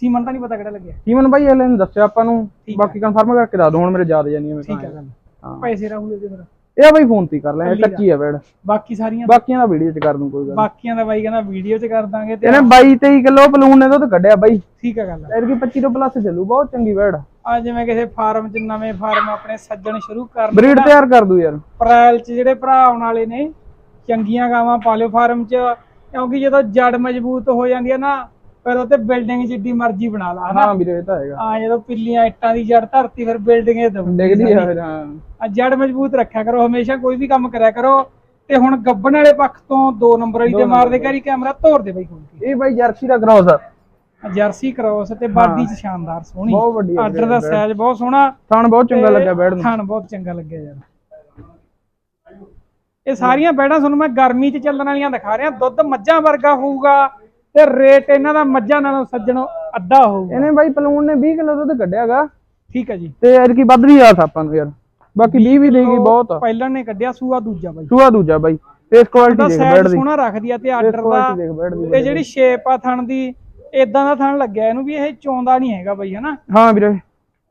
ਸੀਮਨ ਤਾਂ ਨਹੀਂ ਪਤਾ ਕਿਹੜਾ ਲੱਗਿਆ। ਜੀਵਨ ਬਾਈ ਇਹਨੇ ਦੱਸਿਆ ਆਪਾਂ ਨੂੰ। ਬਾਕੀ ਕਨਫਰਮ ਕਰਕੇ ਦੱਸ ਦੋ ਹੁਣ ਮੇਰੇ ਯਾਦ ਜਾਨੀ ਮੈਂ ਠੀਕ ਹਾਂ। ਪੈਸੇ ਰਾਹੁਲ ਦੇ ਫਿਰ। ਇਹ ਬਾਈ ਫੋਨ ਤੇ ਕਰ ਲੈ। ਕੱਚੀ ਆ ਬੈੜ ਬਾਕੀ ਸਾਰੀਆਂ ਬਾਕੀਆਂ ਦਾ ਵੀਡੀਓ ਚ ਕਰ ਦੂੰ ਕੋਈ ਗੱਲ। ਬਾਕੀਆਂ ਦਾ ਬਾਈ ਕਹਿੰਦਾ ਵੀਡੀਓ ਚ ਕਰ ਦਾਂਗੇ ਤੇ ਇਹਨੇ 22 23 ਕਿਲੋ ਬਲੂਨ ਨੇ ਦੁੱਧ ਕੱਢਿਆ ਬਾਈ। ਠੀਕ ਆ ਗੱਲ ਐਰਕੀ 25 ਤੋਂ ਪਲੱਸ ਚੱਲੂ ਬਹੁਤ ਚੰਗੀ ਬੈੜ ਆ ਜਿਵੇਂ ਕਿਸੇ ਫਾਰਮ ਚ ਨਵੇਂ ਫਾਰਮ ਆਪਣੇ ਸੱਜਣ ਸ਼ੁਰੂ ਕਰਨ ਬਰੀਡ ਤਿਆਰ ਕਰ ਦੂ ਯਾਰ। ਅਪ੍ਰੈਲ ਚ ਜਿਹੜੇ ਭਰਾ ਆਉਣ ਵਾਲੇ ਨੇ ਚੰਗੀਆਂ ਗਾਵਾਂ ਪਾਲਿਓ ਫਾਰਮ ਚ ਕਿਉਂਕਿ ਜਦੋਂ ਜੜ ਮਜ਼ਬੂਤ ਹੋ ਜਾਂਦੀ ਹੈ ਨਾ ਫਿਰ ਉਹ ਤੇ ਬਿਲਡਿੰਗ ਜਿੱਡੀ ਮਰਜ਼ੀ ਬਣਾ ਲਾ ਹਨਾ? ਹਾਂ ਵੀਰੇ ਇਹ ਤਾਂ ਹੈਗਾ। ਆ ਜਦੋਂ ਪਿੱਲੀਆਂ ਇੱਟਾਂ ਦੀ ਜੜ ਧਰਤੀ ਫਿਰ ਬਿਲਡਿੰਗ ਇਹ ਦਊਗੀ ਡਿੱਗਦੀ ਆ ਫਿਰ ਹਾਂ। ਆ ਜੜ ਮਜ਼ਬੂਤ ਰੱਖਿਆ ਕਰੋ ਹਮੇਸ਼ਾ ਕੋਈ ਵੀ ਕੰਮ ਕਰਿਆ ਕਰੋ। ਤੇ ਹੁਣ ਗੱਬਣ ਵਾਲੇ ਪੱਖ ਤੋਂ 2 ਨੰਬਰ ਵਾਲੀ ਤੇ ਮਾਰਦੇ ਕਰੀ ਕੈਮਰਾ ਤੋੜ ਦੇ ਬਈ ਕੇ। ਇਹ ਬਾਈ ਜਰਸੀ ਦਾ ਕ੍ਰੋਸ ਆ। ਜਰਸੀ ਕ੍ਰੋਸ ਤੇ ਬਾਡੀ ਚ ਸ਼ਾਨਦਾਰ ਸੋਹਣੀ। ਬਹੁਤ ਵੱਡੀ ਆਰਡਰ ਦਾ ਸਾਈਜ਼ ਬਹੁਤ ਸੋਹਣਾ। ਥਣ ਬਹੁਤ ਚੰਗਾ ਤੇ ਲੱਗਾ ਬੈਡ ਨੂੰ। ਥਣ ਬਹੁਤ ਚੰਗਾ ਲੱਗਿਆ ਯਾਰ। ਇਹ ਸਾਰੀਆਂ ਬੈੜਾਂ ਤੁਹਾਨੂੰ ਮੈਂ ਗਰਮੀ 'ਚ ਚੱਲਣ ਵਾਲੀਆਂ ਦਿਖਾ ਰਿਹਾ। ਦੁੱਧ ਮੱਝਾਂ ਵਰਗਾ ਹੋਊਗਾ। ਤੇ ਰੇਟ ਇਹਨਾਂ ਦਾ ਮੱਝਾਂ ਨਾਲੋਂ ਸੱਜਣੋ ਅੱਧਾ ਹੋਊਗਾ। ਇਹਨੇ ਬਾਈ ਪਲੂਨ ਨੇ 20 ਕਿਲੋ ਦੁੱਧ ਕੱਢਿਆਗਾ। ਠੀਕ ਹੈ ਜੀ। ਤੇ ਐਤਕੀ ਵੱਧ ਵੀ ਆਸ ਆਪਾਂ ਨੂੰ ਯਾਰ। ਬਾਕੀ 20 ਵੀ ਦੇਗੀ ਬਹੁਤ ਆ। ਪਹਿਲਾਂ ਨੇ ਕੱਢਿਆ ਸੂਆ ਦੂਜਾ ਬਾਈ। ਸੂਆ ਦੂਜਾ ਬਾਈ। ਫੇਸ ਕੁਆਲਿਟੀ ਦੇਖ ਬੈਡ ਸਾਈਜ਼ ਦੀ। ਸੋਹਣਾ ਰੱਖਦੀ ਆ ਤੇ ਆਰਡਰ ਦੀ ਤੇ ਜਿਹੜੀ ਸ਼ੇਪ ਆ ਥਣ ਦੀ ਇਦਾਂ ਦਾ ਥਣ ਲੱਗਿਆ ਇਹਨੂੰ ਵੀ ਇਹ ਚੌਂਦਾ ਨਹੀਂ ਹੈਗਾ ਬਾਈ ਹਨਾ? ਹਾਂ ਵੀਰੇ।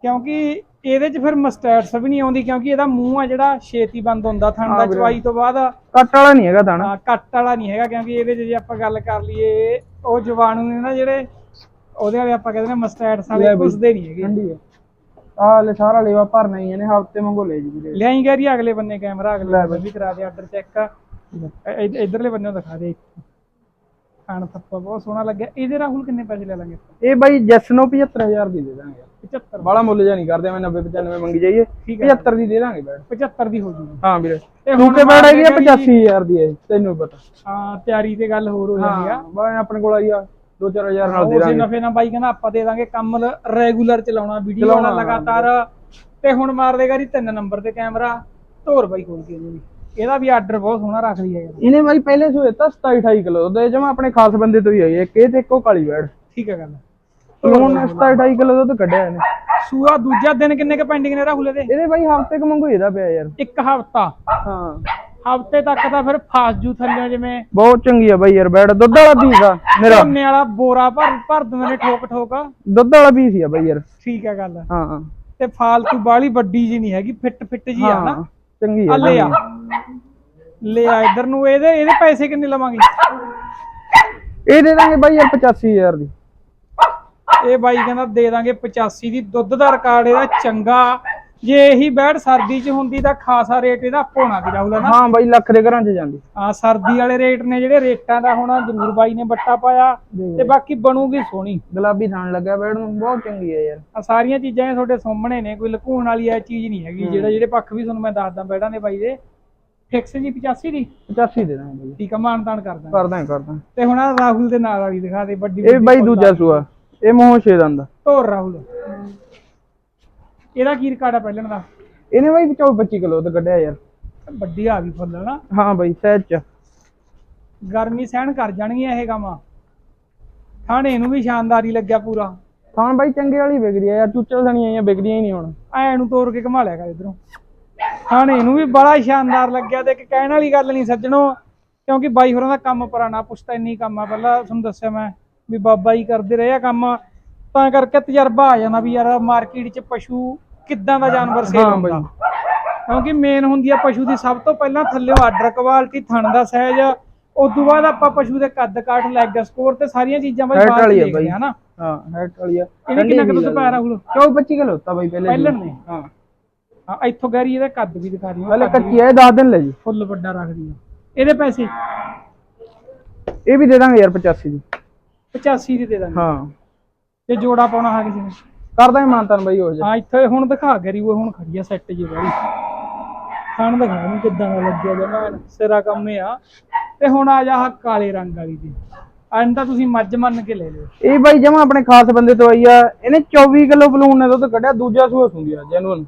ਕਿਉਂਕਿ ਇਹਦੇ 'ਚ ਫਿਰ ਮਸਟੈਟਸ ਵੀ ਨਹੀਂ ਆਉਂਦੀ ਕਿਉਂਕਿ ਇਹਦਾ ਮੂੰਹ ਆ ਜਿਹੜਾ ਛੇਤੀ ਬੰਦ ਹੁੰਦਾ ਥਣ ਦਾ। ਚਵਾਈ ਤੋਂ ਬਾਅਦ। ਕੱਟ ਵਾਲਾ ਨਹੀਂ ਹੈਗਾ ਥਣ ਹਾਂ ਕੱਟ ਵਾਲਾ ਨਹੀਂ ਹੈਗਾ ਕਿਉਂਕਿ ਇਹਦੇ 'ਚ ਜੇ ਆਪਾਂ ਗੱਲ ਕਰ ਲਈਏ ਉਹ ਜਵਾਨੂ ਨੇ ਨਾ ਜਿਹੜੇ ਉਹਦੇ ਵਾਲੇ ਆਪਾਂ ਕਹਿੰਦੇ ਨੇ ਮਸਟੈਟਸ ਵਾਲੇ। ਘੁਸਦੇ ਨਹੀਂ ਹੈਗੇ। ਠੰਡੀ ਹੈ ਆ ਲੈ ਸਾਰਾ ਲੇਵਾ ਭਰਨਾ ਹੀ ਇਹਨੇ ਹਫ਼ਤੇ ਮੰਗੋ ਲੈ ਜੀ ਵੀਰੇ ਲਿਆਈ ਗੈਰੀ ਅਗਲੇ ਬੰਨੇ ਕੈਮਰਾ ਅਗਲੇ ਬੰਨੇ ਵੀ ਕਰਾ ਦੇ ਆਰਡਰ ਚੈੱਕ ਇਧਰਲੇ ਬੰਨੇ ਦਿਖਾ ਦੇ। ਖਾਣ ਥੱਪਾ ਬਹੁਤ ਸੋਹਣਾ ਲੱਗਿਆ। ਇਹਦੇ ਰਾਹੁਲ ਕਿੰਨੇ ਪੈਸੇ ਲੈ ਲਾਂਗੇ? ਇਹ ਬਾਈ ਜੈਸ ਨੂੰ 75000 ਦੀ ਦੇ ਦਾਂਗੇ। 75 ਬਾਲਾ ਮੁੱਲ ਜਾ ਨਹੀਂ ਕਰਦੇ ਮੈਂ 90 95 ਮੰਗੀ ਜਾਈਏ। ਠੀਕ ਹੈ। 75 ਦੀ ਦੇ ਦਾਂਗੇ ਬੈਡ 75 ਦੀ ਹੋ ਜੂਗੀ। ਹਾਂ ਵੀਰੇ। ਤੇ ਤੂੰ ਹੁਣ ਕੇ ਬੈਡ ਹੈਗੀ ਆ ਮਾਰਦੇ 85000 ਦੀ ਹੈ ਤੈਨੂੰ ਵੀ ਪਤਾ। ਹਾਂ ਤਿਆਰੀ ਤੇ ਗੱਲ ਹੋਰ ਹੋ ਜਾਂਦੀ ਆ। ਬਾਈ ਆਪਣੇ ਕੋਲ ਆਈ ਆ 2-4000 ਨਾਲ ਦੇ ਉਸੇ ਦਾਂਗੇ। ਨਫੇ ਨਾਲ ਬਾਈ ਕਹਿੰਦਾ ਆਪਾਂ ਦੇ ਦਾਂਗੇ ਕੰਮ ਰੈਗੂਲਰ ਚਲਾਉਣਾ ਵੀਡੀਓ ਵਾਲਾ ਲਗਾਤਾਰ। ਤੇ ਹੁਣ ਮਾਰ ਦੇਗਾ ਜੀ ਤਿੰਨ ਨੰਬਰ ਤੇ ਕੈਮਰਾ ਧੋਰ ਬਾਈ ਖੋਲ ਕੇ ਇਹਨੂੰ ਇਹਦਾ ਵੀ ਆਰਡਰ ਬਹੁਤ ਸੋਹਣਾ ਰੱਖਦੀ ਹੈ ਯਾਰ। ਇਹਨੇ ਬਾਈ ਪਹਿਲੇ ਤਾਂ 27 28 ਕਿਲੋ ਦੇ ਜਮਾ ਆਪਣੇ ਖਾਸ ਬੰਦੇ ਤੋਂ ਹੀ ਆਈ ਇੱਕ ਇਹ ਤੇ ਇੱਕੋ ਕਾਲੀ ਬੈਡ ਠੀਕ ਹੈ ਗੱਲ। ਲੋਨ 27 28 ਕਿਲੋ ਦੁੱਧ ਕੱਢਿਆ ਇਹਨੇ। ਸੂਆ ਦੂਜਾ ਦਿਨ ਕਿੰਨੇ ਕ ਪੈਂਡਿੰਗ ਨੇ ਰਾਹੁਲ ਇਹਦੇ ਇਹਦੇ ਬਾਈ ਹਫ਼ਤੇ ਕ ਮੰਗੋ ਇਹਦਾ ਪਿਆ ਯਾਰ। ਇੱਕ ਹਫਤਾ। ਹਾਂ। ਹਫ਼ਤੇ ਤੱਕ ਤਾਂ ਫਿਰ ਫਾਸ ਜੂ ਥੱਲੇ ਜਿਵੇਂ ਬਹੁਤ ਚੰਗੀ ਆ ਬਾਈ ਯਾਰ ਬੈਡ ਦੁੱਧ ਵਾਲਾ ਪੀਸ ਆ ਮੇਰਾ। ਝੋਨੇ ਵਾਲਾ ਬੋਰਾ ਭਰ ਭਰ ਦਿੰਦੇ ਨੇ ਠੋਕ ਠੋਕ। ਦੁੱਧ ਵਾਲਾ ਪੀਸ ਹੀ ਆ ਬਾਈ ਯਾਰ। ਠੀਕ ਹੈ ਗੱਲ। ਹਾਂ। ਤੇ ਫਾਲਤੂ ਬਾਲੀ ਵੱਡੀ ਜੀ ਨਹੀਂ ਹੈਗੀ ਫਿੱਟ ਫਿੱਟ ਜੀ ਆ ਨਾ। ਚੰਗੀ ਆ ਆ ਲੈ ਆ। ਲੈ ਆ ਇਧਰ ਨੂੰ ਇਹਦੇ ਇਹਦੇ ਪੈਸੇ ਕਿੰਨੇ ਲਵਾਂਗੇ? ਇਹ ਦੇ ਦਾਂਗੇ ਬਾਈ ਯਾਰ 85000 ਦੀ। ਇਹ ਬਾਈ ਕਹਿੰਦਾ ਦੇ ਦਾਂਗੇ 85 ਦੀ ਦੁੱਧ ਦਾ ਰਿਕਾਰਡ ਇਹਦਾ ਚੰਗਾ। ਜੇ ਇਹੀ ਬੈੜ ਸਰਦੀ 'ਚ ਹੁੰਦੀ ਤਾਂ ਖਾਸਾ ਰੇਟ ਇਹਦਾ ਪੋਣਾ ਦੀ ਰਾਹੁਲ ਨਾ। ਹਾਂ ਬਾਈ ਲੱਖ ਦੇ ਘਰਾਂ 'ਚ ਜਾਂਦੀ। ਆ ਸਰਦੀ ਵਾਲੇ ਰੇਟ ਨੇ ਜਿਹੜੇ ਰੇਟਾਂ ਦਾ ਹੋਣਾ ਜ਼ਰੂਰ ਬਾਈ ਨੇ ਬੱਟਾ ਪਾਇਆ ਤੇ ਬਾਕੀ ਬਣੂਗੀ ਸੋਹਣੀ। ਗੁਲਾਬੀ ਥਾਣ ਲੱਗਾ ਬੈਡ ਨੂੰ ਬਹੁਤ ਚੰਗੀ ਆ ਯਾਰ। ਆ ਸਾਰੀਆਂ ਚੀਜ਼ਾਂ ਇਹ ਤੁਹਾਡੇ ਸਾਹਮਣੇ ਨੇ ਕੋਈ ਲੁਕਾਉਣ ਵਾਲੀ ਇਹ ਚੀਜ਼ ਨਹੀਂ ਹੈਗੀ। ਜਿਹੜਾ ਜਿਹੜੇ ਪੱਖ ਵੀ ਤੁਹਾਨੂੰ ਮੈਂ ਦੱਸਦਾ ਬੈੜਾਂ ਦੇ ਬਾਈ ਦੇ। ਫਿਕਸ ਜੀ 85 ਦੀ? 85 ਦੇ ਦਾਂਗੇ ਬਾਈ। ਠੀਕ ਆ ਮਾਨਤਾਨ ਕਰਦਾ ਕਰਦਾ ਕਰਦਾ ਤੇ ਹੁਣ ਆਹ ਰਾਹੁਲ ਦੇ ਨਾਲ ਵਾਲੀ ਦਿਖਾ ਦੇ ਵੱਡੀ ਇਹ ਬਾਈ ਦੂਜਾ ਸੂਆ। ਇਹ ਮੋਹ ਛੇ ਦੰਦ ਧੋਰ ਰਾਹੁਲ ਇਹਦਾ ਕੀ ਰਿਕਾਰਡ ਆ ਪਹਿਲਣ ਦਾ? ਇਹਨੇ ਬਾਈ 24 25 ਕਿਲੋ ਤੇ ਕੱਢਿਆ ਯਾਰ। ਵੱਡੀ ਆ ਗਈ ਫੁੱਲ ਨਾ ਹਾਂ ਬਾਈ ਸਹਿਜ ਚ ਗਰਮੀ ਸਹਿਣ ਕਰ ਜਾਣਗੀਆਂ ਇਹ ਕੰਮ ਥਾਣੇ ਨੂੰ ਵੀ ਸ਼ਾਨਦਾਰੀ ਲੱਗਿਆ ਪੂਰਾ। ਥਾਣ ਬਾਈ ਚੰਗੇ ਵਾਲੀ ਵਿਕਦੀ ਆ ਯਾਰ ਚੂਚਲ ਸਣੀਆਂ ਆਈਆਂ ਵਿਕਦੀਆਂ ਹੀ ਨਹੀਂ ਹੁਣ। ਐ ਨੂੰ ਤੋੜ ਕੇ ਘਮਾ ਲਿਆ ਕਰ ਇਧਰੋਂ। ਥਾਣੇ ਨੂੰ ਵੀ ਬੜਾ ਸ਼ਾਨਦਾਰ ਲੱਗਿਆ ਤੇ ਇੱਕ ਕਹਿਣ ਵਾਲੀ ਗੱਲ ਨਹੀਂ ਸੱਜਣੋ ਕਿਉਂਕਿ ਬਾਈ ਹੋਰਾਂ ਦਾ ਕੰਮ ਪੁਰਾਣਾ ਪੁਸ਼ਤਾ ਇੰਨੀ ਕੰਮ ਆ ਪਹਿਲਾਂ ਤੁਹਾਨੂੰ ਦੱਸਿਆ ਮੈਂ। ਵੀ ਬਾਬਾ ਹੀ ਕਰਦੇ ਰਹੇ ਆ ਕੰਮ ਤਾਂ ਕਰਕੇ ਤਜਰਬਾ ਆ ਜਾਂਦਾ ਵੀ ਯਾਰ ਮਾਰਕੀਟ 'ਚ ਪਸ਼ੂ ਕਿੱਦਾਂ ਦਾ ਜਾਨਵਰ ਸੇਲ ਹਾਂ ਹੁੰਦਾ। ਕਿਉਂਕਿ ਮੇਨ ਹੁੰਦੀ ਆ ਪਸ਼ੂ ਦੀ ਸਭ ਤੋਂ ਪਹਿਲਾਂ ਥੱਲੇ ਆਰਡਰ ਕੁਆਲਿਟੀ ਥਣ ਦਾ ਸਾਈਜ਼ ਉਸ ਤੋਂ ਬਾਅਦ ਆਪਾਂ ਪਸ਼ੂ ਦੇ ਕੱਦ ਕਾਠ ਲੈਗ ਸਕੋਰ ਤੇ ਸਾਰੀਆਂ ਚੀਜ਼ਾਂ ਬਾਈ ਬਾਅਦ ਚ ਆ ਦੇਖਦੇ ਬਾਈ। ਆ ਨਾ। ਹਾਂ ਹੈਟ ਵਾਲੀ ਆ। ਇਹਨੇ ਕਿੰਨਾ ਕੁ ਦੁੱਧ ਪਾਇਆ ਰਾਹੁਲ? 24 25 ਕਿਲੋ ਤਾਂ ਬਾਈ ਪਹਿਲੇ ਪਹਿਲਣ ਨੇ ਹਾਂ। ਹਾਂ ਇੱਥੋਂ ਗੈਰੀ ਇਹਦਾ ਕੱਦ ਵੀ ਦਿਖਾ ਰਹੀ ਪਹਿਲੇ ਕੱਚੀ ਆ ਇਹ 10 ਦਿਨ ਲੈ ਜੀ। ਫੁੱਲ ਵੱਡਾ ਇਹਦੇ ਪੈਸੇ? ਇਹ ਵੀ ਦੇ ਦਾਂਗੇ ਯਾਰ 85 ਦੀ। 85 ਦੀ ਦੇ ਦਾਂਗੇ। ਹਾਂ। ਤੇ ਜੋੜਾ ਪਾਉਣਾ ਹੈ ਕਿਸੇ ਨੇ? ਕਰ ਦਾਂਗੇ ਮਾਨਤਨ ਬਾਈ ਹੋ ਜਾ। ਹਾਂ ਇੱਥੇ ਹੁਣ ਦਿਖਾ ਗੈਰੀ ਉਹ ਹੁਣ ਖੜੀ ਆ ਸੈੱਟ ਜੀ ਵਾਲੀ। ਖਾਣ ਦਿਖਾ ਨੂੰ ਕਿੱਦਾਂ ਦਾ ਲੱਗਿਆ ਜਮਾ ਸਿਰਾ ਕੰਮ ਇਹ ਆ। ਤੇ ਹੁਣ ਆ ਜਾ ਆਹ ਕਾਲੇ ਰੰਗ ਵਾਲੀ ਦੀ। ਐਂ ਤਾਂ ਤੁਸੀਂ ਮੱਝ ਮੰਨ ਕੇ ਲੈ ਲਿਓ। ਇਹ ਬਾਈ ਜਮਾ ਆਪਣੇ ਖਾਸ ਬੰਦੇ ਤੋਂ ਆਈ ਆ। ਇਹਨੇ 24 ਕਿਲੋ ਬਲੂਨ ਨੇ ਦੁੱਧ ਕੱਢਿਆ ਦੂਜਾ ਸੂਆ ਸੁੰਦੀ ਆ ਜੈਨੂਨ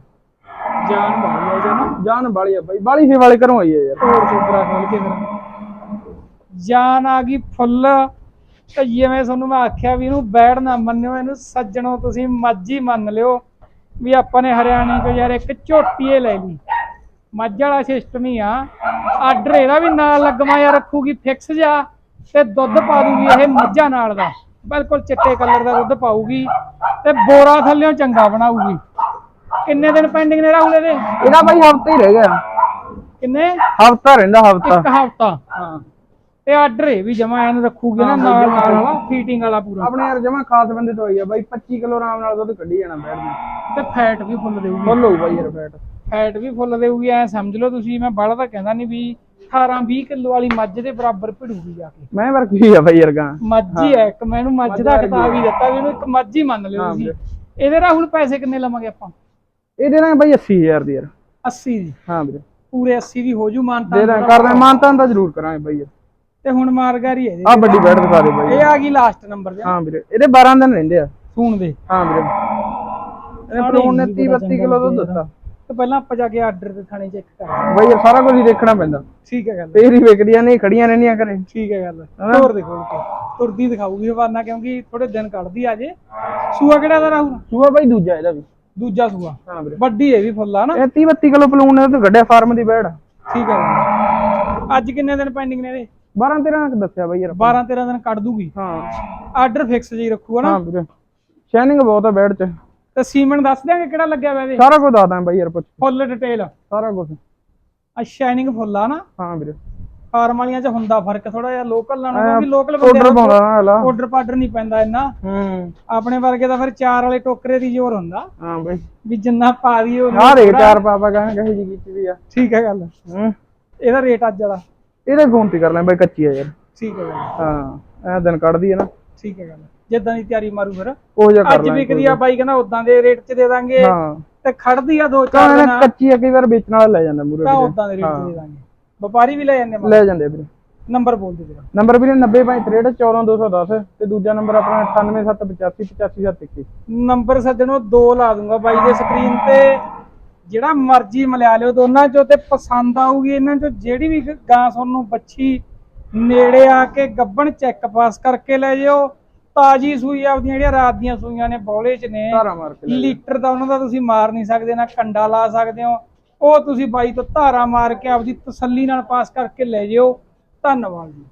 ਜਾਨ ਬਾਈ ਆ ਜਨਾ ਜਾਨ ਵਾਲੀ ਆ ਬਾਈ। ਬਾਲੀ ਸੇ ਵਾਲੇ ਘਰੋਂ ਆਈ ਆ ਯਾਰ। ਹੋਰ ਚੋਪਰਾ ਖੋਲ ਕੇ ਫਿਰ। ਜਾਨ ਆ ਗਈ ਫੁੱਲ। ਤੇ ਜਿਵੇਂ ਤੁਹਾਨੂੰ ਮੈਂ ਆਖਿਆ ਵੀ ਇਹਨੂੰ ਬੈੜ ਨਾ ਮੰਨਿਓ ਇਹਨੂੰ ਸੱਜਣੋ ਤੁਸੀਂ ਮੱਝ ਮੰਨ ਲਿਓ ਵੀ ਆਪਾਂ ਨੇ ਹਰਿਆਣੇ ਤੋਂ ਯਾਰ ਇੱਕ ਝੋਟੀਏ ਲੈ ਲਈ। ਮੱਝ ਵਾਲਾ ਸਿਸਟਮ ਹੀ ਆ। ਆਰਡਰ ਇਹਦਾ ਵੀ ਨਾਲ ਲੱਗਵਾ ਯਾਰ ਰੱਖੂਗੀ ਫਿਕਸ ਜਾ ਤੇ ਦੁੱਧ ਪਾ ਦੂਗੀ ਇਹ ਮੱਝਾਂ ਨਾਲ ਦਾ। ਬਿਲਕੁਲ ਚਿੱਟੇ ਕਲਰ ਦਾ ਦੁੱਧ ਪਾਊਗੀ ਤੇ ਬੋਰਾ ਥੱਲੇੋਂ ਚੰਗਾ ਬਣਾਊਗੀ। ਕਿੰਨੇ ਦਿਨ ਪੈਂਡਿੰਗ ਨੇ ਰਾਹੁਲ ਇਹਦੇ? ਇਹਦਾ ਬਾਈ ਹਫਤਾ ਹੀ ਰਹਿ ਗਿਆ। ਕਿੰਨੇ? ਹਫਤਾ ਰਹਿੰਦਾ ਹਫਤਾ। ਇੱਕ ਹਫਤਾ। ਹਾਂ। ਤੇ ਆਰਡਰ ਇਹ ਵੀ ਜਮਾ ਐਨ ਰੱਖੂਗੀ ਨਾ ਨਾਲ ਨਾਲ ਵਾਲਾ। ਫੀਟਿੰਗ ਵਾਲਾ ਪੂਰਾ। ਆਪਣੇ ਯਾਰ ਜਮਾ ਖਾਸ ਬੰਦੇ ਤੋਂ ਆਈ ਆ ਬਾਈ 25 ਕਿਲੋ ਆਰਾਮ ਨਾਲ ਦੁੱਧ ਕੱਢੀ ਜਾਣਾ ਬੈਠ ਨੂੰ ਤੇ ਫੈਟ ਵੀ ਫੁੱਲ ਦੇਊਗੀ। ਫੁੱਲ ਹੋਊ ਬਾਈ ਯਾਰ ਫੈਟ ਫੈਟ ਵੀ ਫੁੱਲ ਦੇਊਗੀ ਐ ਸਮਝ ਲਓ ਤੁਸੀਂ ਮੈਂ ਬਾਹਲਾ ਤਾਂ ਕਹਿੰਦਾ ਨਹੀਂ ਵੀ 18 20 ਕਿਲੋ ਵਾਲੀ ਮੱਝ ਦੇ ਬਰਾਬਰ ਭਿੜੂਗੀ ਜਾ ਕੇ। ਮੈਂ ਵਰਗੀ ਆ ਬਾਈ ਯਾਰ ਗਾਂ। ਮੱਝ ਹੀ ਐ ਇੱਕ ਮੈਨੂੰ ਮੱਝ ਦਾ ਕਿਤਾਬ ਹੀ ਦਿੱਤਾ ਵੀ ਇਹਨੂੰ ਇੱਕ ਮੱਝ ਹੀ ਮੰਨ ਲਿਓ ਤੁਸੀਂ। ਇਹਦੇ ਰਾਹੁਲ ਪੈਸੇ ਕਿੰਨੇ ਲਵਾਂਗੇ ਆਪਾਂ? ਇਹ ਦੇ ਦਾਂਗੇ ਬਾਈ 80000 ਦੀ ਯਾਰ। 80 ਦੀ। ਹਾਂ ਵੀਰੇ। ਪੂਰੇ 80 ਦੀ ਹੋ ਜੂ ਦੇ ਮਾਨਤਾ ਦਾਂਗੇ ਕਰਦੇ ਮਾਨਤਾਂ ਦਾ ਜ਼ਰੂਰ ਕਰਾਂਗੇ ਬਾਈ ਯਾਰ। ਤੇ ਹੁਣ ਮਾਰਗਾਰੀ ਹੈ ਆ ਵੱਡੀ ਬੈਡ ਦਿਖਾ ਦੇ ਬਾਈ। ਇਹ ਆ ਗਈ ਲਾਸਟ ਨੰਬਰ ਤੇ। ਹਾਂ ਵੀਰੇ ਇਹਦੇ 12 ਦਿਨ ਰਹਿੰਦੇ ਆ। ਸੂਣ ਦੇ। ਹਾਂ ਵੀਰੇ। ਇਹਨੇ ਪਲੂਣ ਨੇ 30 32 ਕਿਲੋ ਦੁੱਧ ਦਿੱਤਾ। ਤੇ ਪਹਿਲਾਂ ਆਪਾਂ ਜਾ ਕੇ ਆਰਡਰ ਤੇ ਥਾਣੇ ਚੈੱਕ ਕਰਾਂਗੇ ਬਾਈ ਇਹ ਸਾਰਾ ਕੁਝ ਹੀ ਦੇਖਣਾ ਪੈਂਦਾ। ਠੀਕ ਹੈ ਗੱਲ। ਫੇਰ ਹੀ ਵਿਕਦੀਆਂ ਨਹੀਂ ਖੜੀਆਂ ਰਹਿੰਦੀਆਂ ਘਰੇ। ਠੀਕ ਹੈ ਗੱਲ। ਤੋਰ ਦੇਖੋ ਤੁਰਦੀ ਦਿਖਾਊਗੀ ਹਵਾਨਾ ਕਿਉਂਕਿ ਥੋੜੇ ਦਿਨ ਕੱਢਦੀ ਆ ਜੇ। ਸੂਆ ਕਿਹੜਾ ਦਾ ਰਾਹੂ ਸੂਆ ਬਾਈ ਦੂਜਾ ਇਹਦਾ ਵੀ। ਦੂਜਾ ਸੂਆ। ਹਾਂ ਵੀਰੇ। ਵੱਡੀ ਹੈ ਵੀ ਫੁੱਲ ਆ ਨਾ। ਇਹ 30 32 ਕਿਲੋ ਪਲੂਣ ਨੇ ਤੇ ਗੱਡਿਆ ਫਾਰਮ ਦੀ ਬੈੜ ਠੀਕ ਹੈ। ਅੱਜ ਕਿੰਨੇ ਦਿਨ ਪੈਂਡਿੰਗ ਨੇ ਇਹਦੇ? 12 13 ਦੱਸਿਆ ਬਾਈ ਯਾਰ 12 13 ਦਿਨ ਕੱਢ ਦੂਗੀ। ਹਾਂ। ਆਰਡਰ ਫਿਕਸ ਜੀ ਰੱਖੂਗਾ ਨਾ। ਹਾਂ ਵੀਰੇ। ਸ਼ਾਈਨਿੰਗ ਬਹੁਤ ਆ ਬੈਡ 'ਚ। ਤੇ ਸੀਮਨ ਦੱਸ ਦਿਆਂਗੇ ਕਿਹੜਾ ਲੱਗਿਆ ਵਾ ਇਹਦੇ? ਸਾਰਾ ਕੁਝ ਦੱਸਦਾ ਬਾਈ ਯਾਰ ਪੁੱਛ। ਫੁੱਲ ਡਿਟੇਲ ਸਾਰਾ ਕੁਝ ਆ ਸ਼ਾਈਨਿੰਗ ਫੁੱਲ ਆ ਨਾ। ਹਾਂ ਵੀਰੇ। ਫਾਰਮ ਵਾਲੀਆਂ ਚ ਹੁੰਦਾ ਫ਼ਰਕ ਥੋੜਾ ਜਿਹਾ ਲੋਕਲ ਨਾਲੋਂ ਕਿਉਂਕਿ ਲੋਕਲ ਆਰਡਰ ਬੰਦੇ ਪਾਉਂਦਾ ਨਾ ਹਲਾ ਆਰਡਰ ਪਾਰਡਰ ਨਹੀਂ ਪੈਂਦਾ ਇੰਨਾ। ਹੂੰ। ਆਪਣੇ ਵਰਗੇ ਦਾ ਫਿਰ ਚਾਰ ਵਾਲੇ ਟੋਕਰੇ ਦੀ ਜ਼ੋਰ ਹੁੰਦਾ। ਹਾਂ ਬਾਈ। ਵੀ ਜਿੰਨਾ ਪਾ ਦਈਏ ਉਹ ਆ ਦੇਖ ਚਾਰ ਪਾਪਾ ਕਹਾਂ ਕਹੇ ਜੀ ਕੀਤੀ ਵੀ ਆ। ਠੀਕ ਹੈ ਗੱਲ। ਹੂੰ। ਇਹਦਾ ਰੇਟ ਅੱਜ ਵਾਲਾ। ਇਹਦੇ ਗੋਂਤੀ ਕਰ ਲੈ ਬਾਈ ਕੱਚੀ ਆ ਯਾਰ। ਠੀਕ ਹੈ ਗੱਲ ਹਾਂ ਐ ਦਿਨ ਕੱਢਦੀ ਹੈ ਨਾ। ਠੀਕ ਹੈ ਗੱਲ। ਜਿੱਦਾਂ ਦੀ ਤਿਆਰੀ ਮਾਰੂ ਫਿਰ। ਉਹ ਜਿਹਾ ਕਰ ਅੱਜ ਵਿਕਦੀ ਆ ਬਾਈ ਕਹਿੰਦਾ ਉਦਾਂ ਦੇ ਰੇਟ 'ਚ ਦੇ ਦਾਂਗੇ। ਹਾਂ। ਤੇ ਖੜਦੀ ਆ ਦੋ ਤਾਂ ਚਾਰ ਇਹਨੇ ਦਿਨ। ਕੱਚੀ ਆ ਕਈ ਵਾਰ ਵੇਚਣ ਵਾਲਾ ਲੈ ਜਾਂਦਾ ਮੂਰੇ ਤਾਂ ਉਦਾਂ ਦੇ ਰੇਟ 'ਚ ਦੇ ਦਾਂਗੇ। ਵਪਾਰੀ ਵੀ ਲੈ ਜਾਂਦੇ ਮਾਲ। ਲੈ ਜਾਂਦੇ ਆ ਵੀਰੇ। ਨੰਬਰ ਬੋਲ ਦੇ ਜਰਾ। ਨੰਬਰ ਵੀਰੇ 9063 14210 ਤੇ ਦੂਜਾ ਨੰਬਰ ਆਪਣਾ 98785 85721 ਨੰਬਰ ਸੱਜਣੋ ਦੋ ਲਾ ਦੂੰਗਾ ਬਾਈ ਦੇ ਸਕਰੀਨ ਤੇ। ਜਿਹੜਾ ਮਰਜ਼ੀ ਮਿਲਾ ਲਿਓ ਦੋਨਾਂ ਚੋਂ ਤੇ ਪਸੰਦ ਆਊਗੀ ਇਹਨਾਂ ਚੋਂ। ਜਿਹੜੀ ਵੀ ਗ- ਤੁਹਾਨੂੰ ਬੱਚੀ ਨੇੜੇ ਆ ਕੇ ਗੱਬਣ ਚੈੱਕ ਪਾਸ ਕਰਕੇ ਲੈ ਜਿਓ। ਤਾਜੀ ਸੂਈ ਆਪਦੀਆਂ ਜਿਹੜੀਆਂ ਰਾਤ ਦੀਆਂ ਸੂਈਆਂ ਨੇ ਬੌਲੇ 'ਚ ਨੇ। ਧਾਰਾ ਮਾਰ ਕੇ ਲੈ ਲੀਟਰ ਦਾ ਉਹਨਾਂ ਦਾ ਤੁਸੀਂ ਮਾਰ ਨਹੀਂ ਸਕਦੇ ਨਾ ਕੰਡਾ ਲਾ ਸਕਦੇ ਹੋ। ਉਹ ਤੁਸੀਂ ਬਾਈ ਤੋਂ ਧਾਰਾ ਮਾਰ ਕੇ ਆਪਦੀ ਤਸੱਲੀ ਨਾਲ ਪਾਸ ਕਰਕੇ ਲੈ ਜਿਓ। ਧੰਨਵਾਦ ਜੀ।